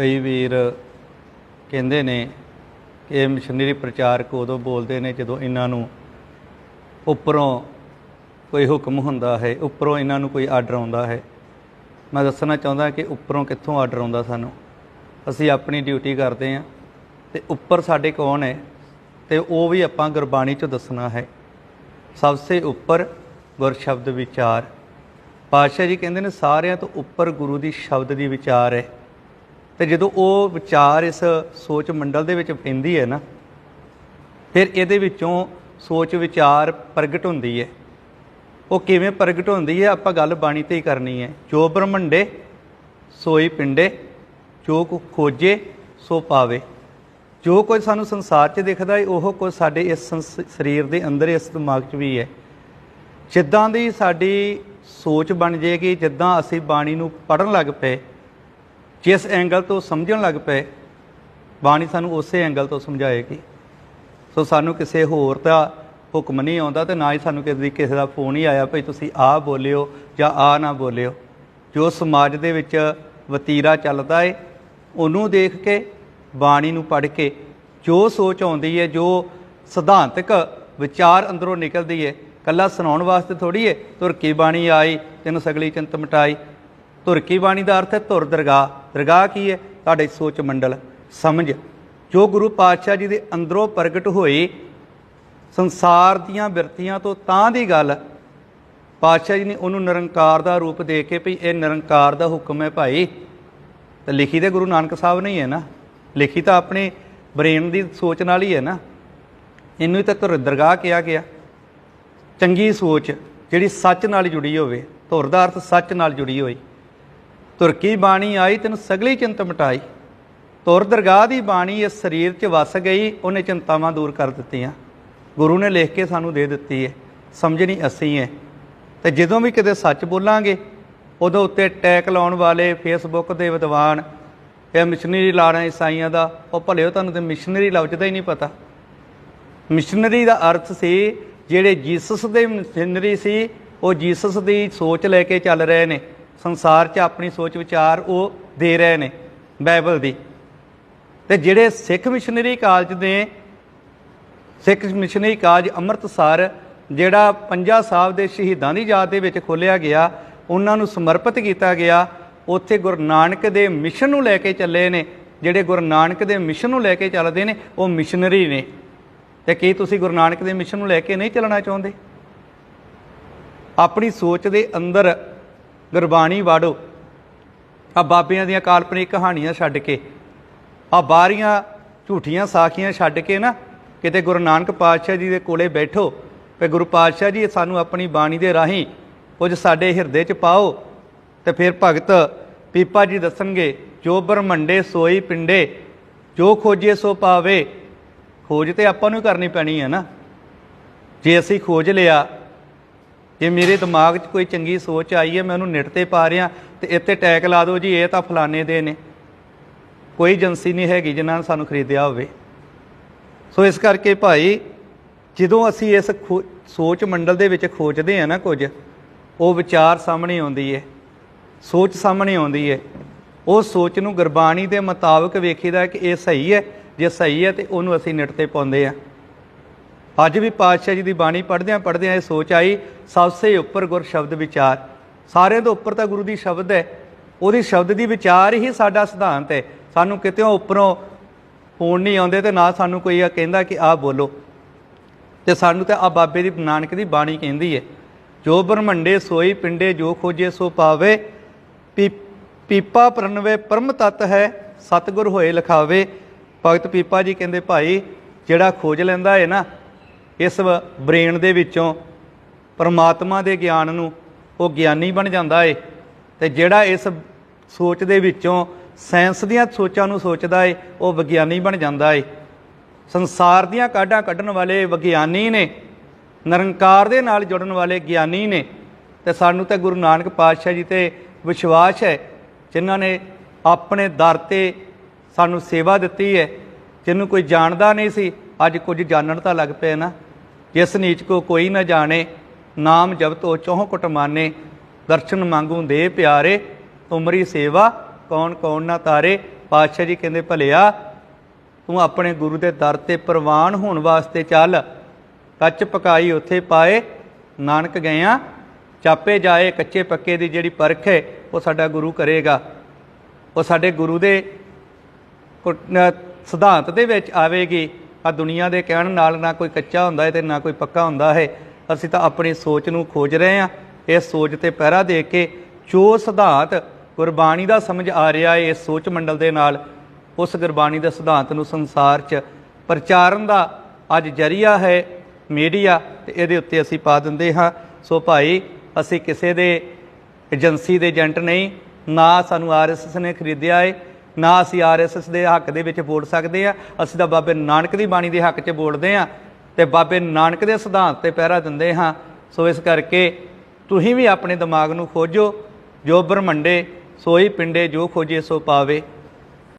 ਕਈ ਵੀਰ ਕਹਿੰਦੇ ਨੇ ਕਿ ਇਹ ਮਿਸ਼ਨਰੀ ਪ੍ਰਚਾਰਕ ਉਦੋਂ ਬੋਲਦੇ ਨੇ ਜਦੋਂ ਇਹਨਾਂ ਨੂੰ ਉੱਪਰੋਂ ਕੋਈ ਹੁਕਮ ਹੁੰਦਾ ਹੈ, ਉੱਪਰੋਂ ਇਹਨਾਂ ਨੂੰ ਕੋਈ ਆਰਡਰ ਆਉਂਦਾ ਹੈ। ਮੈਂ ਦੱਸਣਾ ਚਾਹੁੰਦਾ ਕਿ ਉੱਪਰੋਂ ਕਿੱਥੋਂ ਆਰਡਰ ਆਉਂਦਾ ਸਾਨੂੰ? ਅਸੀਂ ਆਪਣੀ ਡਿਊਟੀ ਕਰਦੇ ਹਾਂ ਤੇ ਉੱਪਰ ਸਾਡੇ ਕੌਣ ਹੈ? ਤੇ ਉਹ ਵੀ ਆਪਾਂ ਗੁਰਬਾਣੀ 'ਚੋਂ ਦੱਸਣਾ ਹੈ। ਸਭ ਸੇ ਉੱਪਰ ਗੁਰ ਸ਼ਬਦ ਵਿਚਾਰ। ਪਾਤਸ਼ਾਹ ਜੀ ਕਹਿੰਦੇ ਨੇ ਸਾਰਿਆਂ ਤੋਂ ਉੱਪਰ ਗੁਰੂ ਦੀ ਸ਼ਬਦ ਦੀ ਵਿਚਾਰ ਹੈ। ਤੇ ਜਦੋਂ ਉਹ ਵਿਚਾਰ ਇਸ ਸੋਚ ਮੰਡਲ ਦੇ ਵਿੱਚ ਪੈਂਦੀ ਹੈ ਨਾ, ਫਿਰ ਇਹਦੇ ਵਿੱਚੋਂ ਸੋਚ ਵਿਚਾਰ ਪ੍ਰਗਟ ਹੁੰਦੀ ਹੈ। ਉਹ ਕਿਵੇਂ ਪ੍ਰਗਟ ਹੁੰਦੀ ਹੈ, ਆਪਾਂ ਗੱਲ ਬਾਣੀ ਤੇ ਹੀ ਕਰਨੀ ਹੈ। ਜੋ ਬ੍ਰਹਮੰਡੇ, ਸੋਈ ਪਿੰਡੇ, ਜੋ ਕੋ ਖੋਜੇ, ਸੋ ਪਾਵੇ। ਜੋ ਕੁਝ ਸਾਨੂੰ ਸੰਸਾਰ 'ਚ ਦਿਖਦਾ ਹੈ, ਉਹ ਕੁਝ ਸਾਡੇ ਇਸ ਸੰਸ- ਸਰੀਰ ਦੇ ਅੰਦਰ, ਇਸ ਦਿਮਾਗ 'ਚ ਵੀ ਹੈ। ਜਿੱਦਾਂ ਦੀ ਸਾਡੀ ਸੋਚ ਬਣ ਜਾਏਗੀ, ਜਿੱਦਾਂ ਅਸੀਂ ਬਾਣੀ ਨੂੰ ਪੜਨ ਲੱਗ ਪਏ ਜਿਸ ਐਂਗਲ ਤੋਂ ਸਮਝਣ ਲੱਗ ਪਏ, ਬਾਣੀ ਸਾਨੂੰ ਉਸੇ ਐਂਗਲ ਤੋਂ ਸਮਝਾਏਗੀ। ਸੋ ਸਾਨੂੰ ਕਿਸੇ ਹੋਰ ਦਾ ਹੁਕਮ ਨਹੀਂ ਆਉਂਦਾ ਤੇ ਨਾ ਹੀ ਸਾਨੂੰ ਕਿਸੇ ਦੀ ਕਿਸੇ ਦਾ ਫੋਨ ਹੀ ਆਇਆ ਭਈ ਤੁਸੀਂ ਆਹ ਬੋਲਿਓ ਜਾਂ ਆਹ ਨਾ ਬੋਲਿਓ। ਜੋ ਸਮਾਜ ਦੇ ਵਿੱਚ ਵਤੀਰਾ ਚੱਲਦਾ ਏ, ਉਹਨੂੰ ਦੇਖ ਕੇ, ਬਾਣੀ ਨੂੰ ਪੜ੍ਹ ਕੇ, ਜੋ ਸੋਚ ਆਉਂਦੀ ਹੈ ਜੋ ਸਿਧਾਂਤਕ ਵਿਚਾਰ ਅੰਦਰੋਂ ਨਿਕਲਦੀ ਹੈ ਕੱਲਾ ਸੁਣਾਉਣ ਵਾਸਤੇ ਥੋੜੀ ਹੈ ਤੁਰਕੀ ਬਾਣੀ ਆਈ, ਤੈਨੂੰ ਸਗਲੀ ਚਿੰਤ ਮਟਾਈ ਧੁਰ ਕੀ ਬਾਣੀ ਦਾ ਅਰਥ ਹੈ ਧੁਰ ਦਰਗਾਹ। ਦਰਗਾਹ ਕੀ ਹੈ? ਤੁਹਾਡੇ ਸੋਚ ਮੰਡਲ, ਸਮਝ। ਜੋ ਗੁਰੂ ਪਾਤਸ਼ਾਹ ਜੀ ਦੇ ਅੰਦਰੋਂ ਪ੍ਰਗਟ ਹੋਏ, ਸੰਸਾਰ ਦੀਆਂ ਬਿਰਤੀਆਂ ਤੋਂ ਤਾਂ ਦੀ ਗੱਲ, ਪਾਤਸ਼ਾਹ ਜੀ ਨੇ ਉਹਨੂੰ ਨਿਰੰਕਾਰ ਦਾ ਰੂਪ ਦੇ ਕੇ ਵੀ ਇਹ ਨਿਰੰਕਾਰ ਦਾ ਹੁਕਮ ਹੈ ਭਾਈ। ਤਾਂ ਲਿਖੀ ਤੇ ਗੁਰੂ ਨਾਨਕ ਸਾਹਿਬ ਨਹੀਂ ਹੈ ਨਾ। ਲਿਖੀ ਤਾਂ ਆਪਣੇ ਬ੍ਰੇਨ ਦੀ ਸੋਚ ਨਾਲ ਹੀ ਹੈ ਨਾ। ਇਹਨੂੰ ਹੀ ਤਾਂ ਧੁਰ ਦਰਗਾਹ ਕਿਹਾ ਗਿਆ। ਚੰਗੀ ਸੋਚ, ਜਿਹੜੀ ਸੱਚ ਨਾਲ ਜੁੜੀ ਹੋਵੇ, ਧੁਰ ਦਾ ਅਰਥ ਸੱਚ ਨਾਲ ਜੁੜੀ ਹੋਈ। ਧੁਰ ਕੀ ਬਾਣੀ ਆਈ, ਤੈਨੂੰ ਸਗਲੀ ਚਿੰਤ ਮਟਾਈ। ਤੁਰ ਦਰਗਾਹ ਦੀ ਬਾਣੀ, ਇਸ ਸਰੀਰ 'ਚ ਵਸ ਗਈ, ਉਹਨੇ ਚਿੰਤਾਵਾਂ ਦੂਰ ਕਰ ਦਿੱਤੀਆਂ। ਗੁਰੂ ਨੇ ਲਿਖ ਕੇ ਸਾਨੂੰ ਦੇ ਦਿੱਤੀ ਹੈ ਸਮਝਣੀ ਅਸੀਂ ਹੈ ਤੇ ਜਦੋਂ ਵੀ ਕਿਤੇ ਸੱਚ ਬੋਲਾਂਗੇ, ਉਦੋਂ ਉੱਤੇ ਟੈਕ ਲਾਉਣ ਵਾਲੇ ਫੇਸਬੁੱਕ ਦੇ ਵਿਦਵਾਨ, ਇਹ ਮਿਸ਼ਨਰੀ ਲਾ ਰਹੇ ਈਸਾਈਆਂ ਦਾ, ਉਹ ਭਲਿਓ ਤੁਹਾਨੂੰ ਤੇ ਮਿਸ਼ਨਰੀ ਲਫ਼ਜ਼ ਦਾ ਹੀ ਨਹੀਂ ਪਤਾ। ਮਿਸ਼ਨਰੀ ਦਾ ਅਰਥ ਸੀ, ਜਿਹੜੇ ਜੀਸਸ ਦੇ ਮਿਸ਼ਨਰੀ ਸੀ, ਉਹ ਜੀਸਸ ਦੀ ਸੋਚ ਲੈ ਕੇ ਚੱਲ ਰਹੇ ਨੇ। ਸੰਸਾਰ 'ਚ ਆਪਣੀ ਸੋਚ ਵਿਚਾਰ ਉਹ ਦੇ ਰਹੇ ਨੇ, ਬਾਈਬਲ ਦੀ। ਤੇ ਜਿਹੜੇ ਸਿੱਖ ਮਿਸ਼ਨਰੀ ਕਾਲਜ ਦੇ, ਸਿੱਖ ਮਿਸ਼ਨਰੀ ਕਾਲਜ ਅੰਮ੍ਰਿਤਸਰ, ਜਿਹੜਾ ਪੰਜਾ ਸਾਹਿਬ ਦੇ ਸ਼ਹੀਦਾਂ ਦੀ ਯਾਦ ਦੇ ਵਿੱਚ ਖੋਲਿਆ ਗਿਆ, ਉਹਨਾਂ ਨੂੰ ਸਮਰਪਿਤ ਕੀਤਾ ਗਿਆ, ਉੱਥੇ ਗੁਰੂ ਨਾਨਕ ਦੇ ਮਿਸ਼ਨ ਨੂੰ ਲੈ ਕੇ ਚੱਲੇ ਨੇ। ਜਿਹੜੇ ਗੁਰੂ ਨਾਨਕ ਦੇ ਮਿਸ਼ਨ ਨੂੰ ਲੈ ਕੇ ਚੱਲਦੇ ਨੇ, ਉਹ ਮਿਸ਼ਨਰੀ ਨੇ। ਤੇ ਕੀ ਤੁਸੀਂ ਗੁਰੂ ਨਾਨਕ ਦੇ ਮਿਸ਼ਨ ਨੂੰ ਲੈ ਕੇ ਨਹੀਂ ਚੱਲਣਾ ਚਾਹੁੰਦੇ? ਆਪਣੀ ਸੋਚ ਦੇ ਅੰਦਰ ਗੁਰਬਾਣੀ ਵਾੜੋ। ਆ ਬਾਬਿਆਂ ਦੀਆਂ ਕਾਲਪਨਿਕ ਕਹਾਣੀਆਂ ਛੱਡ ਕੇ ਆ ਬਾਹਰੀਆਂ ਝੂਠੀਆਂ ਸਾਖੀਆਂ ਛੱਡ ਕੇ ਨਾ, ਕਿਤੇ ਗੁਰੂ ਨਾਨਕ ਪਾਤਸ਼ਾਹ ਜੀ ਦੇ ਕੋਲੇ ਬੈਠੋ ਤੇ ਗੁਰੂ ਪਾਤਸ਼ਾਹ ਜੀ ਸਾਨੂੰ ਆਪਣੀ ਬਾਣੀ ਦੇ ਰਾਹੀਂ ਕੁਝ ਸਾਡੇ ਹਿਰਦੇ 'ਚ ਪਾਓ ਤੇ ਫਿਰ ਭਗਤ ਪੀਪਾ ਜੀ ਦੱਸਣਗੇ, ਜੋ ਬ੍ਰਹਮੰਡੇ ਸੋਈ ਪਿੰਡੇ, ਜੋ ਖੋਜੇ ਸੋ ਪਾਵੇ। ਖੋਜ ਤੇ ਆਪਾਂ ਨੂੰ ਕਰਨੀ ਪੈਣੀ ਹੈ ਨਾ। ਜੇ ਅਸੀਂ ਖੋਜ ਲਿਆ ਜੇ ਮੇਰੇ ਦਿਮਾਗ 'ਚ ਕੋਈ ਚੰਗੀ ਸੋਚ ਆਈ ਹੈ, ਮੈਂ ਉਹਨੂੰ ਨਿੱਟ ਤੇ ਪਾ ਰਿਹਾ ਤੇ ਇੱਥੇ ਟੈਗ ਲਾ ਦਿਓ ਜੀ, ਇਹ ਤਾਂ ਫਲਾਣੇ ਦੇ ਨੇ। ਕੋਈ ਏਜੰਸੀ ਨਹੀਂ ਹੈਗੀ ਜਿਨ੍ਹਾਂ ਨੇ ਸਾਨੂੰ ਖਰੀਦਿਆ ਹੋਵੇ। ਸੋ ਇਸ ਕਰਕੇ ਭਾਈ, ਜਦੋਂ ਅਸੀਂ ਇਸ ਖੋ- ਸੋਚ ਮੰਡਲ ਦੇ ਵਿੱਚ ਖੋਜਦੇ ਆ ਨਾ ਕੁਝ, ਉਹ ਵਿਚਾਰ ਸਾਹਮਣੇ ਆਉਂਦੀ ਹੈ ਸੋਚ ਸਾਹਮਣੇ ਆਉਂਦੀ ਹੈ ਉਹ ਸੋਚ ਨੂੰ ਗੁਰਬਾਣੀ ਦੇ ਮੁਤਾਬਕ ਵੇਖੀਦਾ ਕਿ ਇਹ ਸਹੀ ਹੈ। ਜੇ ਸਹੀ ਹੈ ਤੇ ਉਹਨੂੰ ਅਸੀਂ ਨਿੱਟ ਤੇ ਪਾਉਂਦੇ ਆ ਅੱਜ ਵੀ ਪਾਤਸ਼ਾਹ ਜੀ ਦੀ ਬਾਣੀ ਪੜ੍ਹਦਿਆਂ ਪੜ੍ਹਦਿਆਂ ਇਹ ਸੋਚ ਆਈ, ਸਭ ਸੇ ਉੱਪਰ ਗੁਰ ਸ਼ਬਦ ਵਿਚਾਰ। ਸਾਰਿਆਂ ਤੋਂ ਉੱਪਰ ਤਾਂ ਗੁਰੂ ਦੀ ਸ਼ਬਦ ਹੈ। ਉਹਦੀ ਸ਼ਬਦ ਦੀ ਵਿਚਾਰ ਹੀ ਸਾਡਾ ਸਿਧਾਂਤ ਹੈ। ਸਾਨੂੰ ਕਿਤੇੋਂ ਉੱਪਰੋਂ ਫੋਨ ਨਹੀਂ ਆਉਂਦੇ ਤੇ ਨਾ ਸਾਨੂੰ ਕੋਈ ਆ ਕਹਿੰਦਾ ਕਿ ਆਹ ਬੋਲੋ। ਤੇ ਸਾਨੂੰ ਤਾਂ ਆ ਬਾਬੇ ਦੀ ਨਾਨਕ ਦੀ ਬਾਣੀ ਕਹਿੰਦੀ ਹੈ, ਜੋ ਬ੍ਰਹਮੰਡੇ ਸੋਈ ਪਿੰਡੇ ਜੋ ਖੋਜੇ ਸੋ ਪਾਵੇ, ਪੀ- ਪੀਪਾ ਪ੍ਰਣਵੇ ਪਰਮ ਤਤ ਹੈ, ਸਤਿਗੁਰ ਹੋਏ ਲਖਾਵੇ। ਭਗਤ ਪੀਪਾ ਜੀ ਕਹਿੰਦੇ, ਭਾਈ, ਜਿਹੜਾ ਖੋਜ ਲੈਂਦਾ ਹੈ ਨਾ ਇਸ ਬ੍ਰੇਨ ਦੇ ਵਿੱਚੋਂ ਪਰਮਾਤਮਾ ਦੇ ਗਿਆਨ ਨੂੰ ਉਹ ਗਿਆਨੀ ਬਣ ਜਾਂਦਾ ਏ ਤੇ ਜਿਹੜਾ ਇਸ ਸੋਚ ਦੇ ਵਿੱਚੋਂ ਸਾਇੰਸ ਦੀਆਂ ਸੋਚਾਂ ਨੂੰ ਸੋਚਦਾ ਏ, ਉਹ ਵਿਗਿਆਨੀ ਬਣ ਜਾਂਦਾ ਏ। ਸੰਸਾਰ ਦੀਆਂ ਕਾਢਾਂ ਕੱਢਣ ਵਾਲੇ ਵਿਗਿਆਨੀ ਨੇ, ਨਿਰੰਕਾਰ ਦੇ ਨਾਲ ਜੁੜਨ ਵਾਲੇ ਗਿਆਨੀ ਨੇ ਤੇ ਸਾਨੂੰ ਤਾਂ ਗੁਰੂ ਨਾਨਕ ਪਾਤਸ਼ਾਹ ਜੀ ਤੇ ਵਿਸ਼ਵਾਸ ਹੈ, ਜਿਨ੍ਹਾਂ ਨੇ ਆਪਣੇ ਦਰ ਤੇ ਸਾਨੂੰ ਸੇਵਾ ਦਿੱਤੀ ਹੈ। ਜਿਹਨੂੰ ਕੋਈ ਜਾਣਦਾ ਨਹੀਂ ਸੀ, ਅੱਜ ਕੁਝ ਜਾਣਨ ਤਾਂ ਲੱਗ ਪਏ ਨਾ। ਜਿਸ ਨੀਚ ਕੋ ਕੋਈ ਨਾ ਜਾਣੇ, ਨਾਮ ਜਪਤੋ ਚੌਹ ਕੁਟ ਮਾਨੇ। ਦਰਸ਼ਨ ਮੰਗੂ ਦੇ ਪਿਆਰੇ ਤੁਮਰੀ ਸੇਵਾ ਕੌਣ ਕੌਣ ਨਾ ਤਾਰੇ। ਪਾਤਸ਼ਾਹ ਜੀ ਕਹਿੰਦੇ, ਭਲਿਆ, ਤੂੰ ਆਪਣੇ ਗੁਰੂ ਦੇ ਦਰ ਤੇ ਪ੍ਰਵਾਨ ਹੋਣ ਵਾਸਤੇ ਚੱਲ। ਕੱਚ ਪਕਾਈ ਉੱਥੇ ਪਾਏ, ਨਾਨਕ ਗਇਆ। ਚਾਪੇ ਜਾਏ ਕੱਚੇ ਪੱਕੇ ਦੀ ਜਿਹੜੀ ਪਰਖ ਹੈ, ਉਹ ਸਾਡਾ ਗੁਰੂ ਕਰੇਗਾ। ਉਹ ਸਾਡੇ ਗੁਰੂ ਦੇ ਕੋ- ਸਿਧਾਂਤ ਦੇ ਵਿੱਚ ਆਵੇਗੀ। ਆ ਦੁਨੀਆ ਦੇ ਕਹਿਣ ਨਾਲ ਨਾ ਕੋਈ ਕੱਚਾ ਹੁੰਦਾ ਹੈ ਤੇ ਨਾ ਕੋਈ ਪੱਕਾ ਹੁੰਦਾ ਹੈ। ਅਸੀਂ ਤਾਂ ਆਪਣੀ ਸੋਚ ਨੂੰ ਖੋਜ ਰਹੇ ਹਾਂ ਇਸ ਸੋਚ ਤੇ ਪਹਿਰਾ ਦੇ ਕੇ ਜੋ ਸਿਧਾਂਤ ਗੁਰਬਾਣੀ ਦਾ ਸਮਝ ਆ ਰਿਹਾ ਹੈ ਇਸ ਸੋਚ ਮੰਡਲ ਦੇ ਨਾਲ, ਉਸ ਗੁਰਬਾਣੀ ਦੇ ਸਿਧਾਂਤ ਨੂੰ ਸੰਸਾਰ 'ਚ ਪ੍ਰਚਾਰਨ ਦਾ ਅੱਜ ਜਰੀਆ ਹੈ, ਮੀਡੀਆ, ਤੇ ਇਹਦੇ ਉੱਤੇ ਅਸੀਂ ਪਾ ਦਿੰਦੇ ਹਾਂ। ਸੋ ਭਾਈ, ਅਸੀਂ ਕਿਸੇ ਦੇ ਏਜੰਸੀ ਦੇ ਏਜੰਟ ਨਹੀਂ, ਨਾ ਸਾਨੂੰ ਆਰਐਸਐਸ ਨੇ ਖਰੀਦਿਆ ਹੈ ਨਾ ਅਸੀਂ ਆਰਐਸਐਸ ਦੇ ਹੱਕ ਦੇ ਵਿੱਚ ਬੋਲ ਸਕਦੇ ਆ ਅਸੀਂ ਤਾਂ ਬਾਬੇ ਨਾਨਕ ਦੀ ਬਾਣੀ ਦੇ ਹੱਕ 'ਚ ਬੋਲਦੇ ਆ ਤੇ ਬਾਬੇ ਨਾਨਕ ਦੇ ਸਿਧਾਂਤ ਤੇ ਪਹਿਰਾ ਦਿੰਦੇ ਹਾਂ। ਸੋ ਇਸ ਕਰਕੇ ਤੁਸੀਂ ਵੀ ਆਪਣੇ ਦਿਮਾਗ ਨੂੰ ਖੋਜੋ, ਜੋ ਬ੍ਰਹਮੰਡੇ ਸੋਈ ਪਿੰਡੇ ਜੋ ਖੋਜੇ ਸੋ ਪਾਵੇ।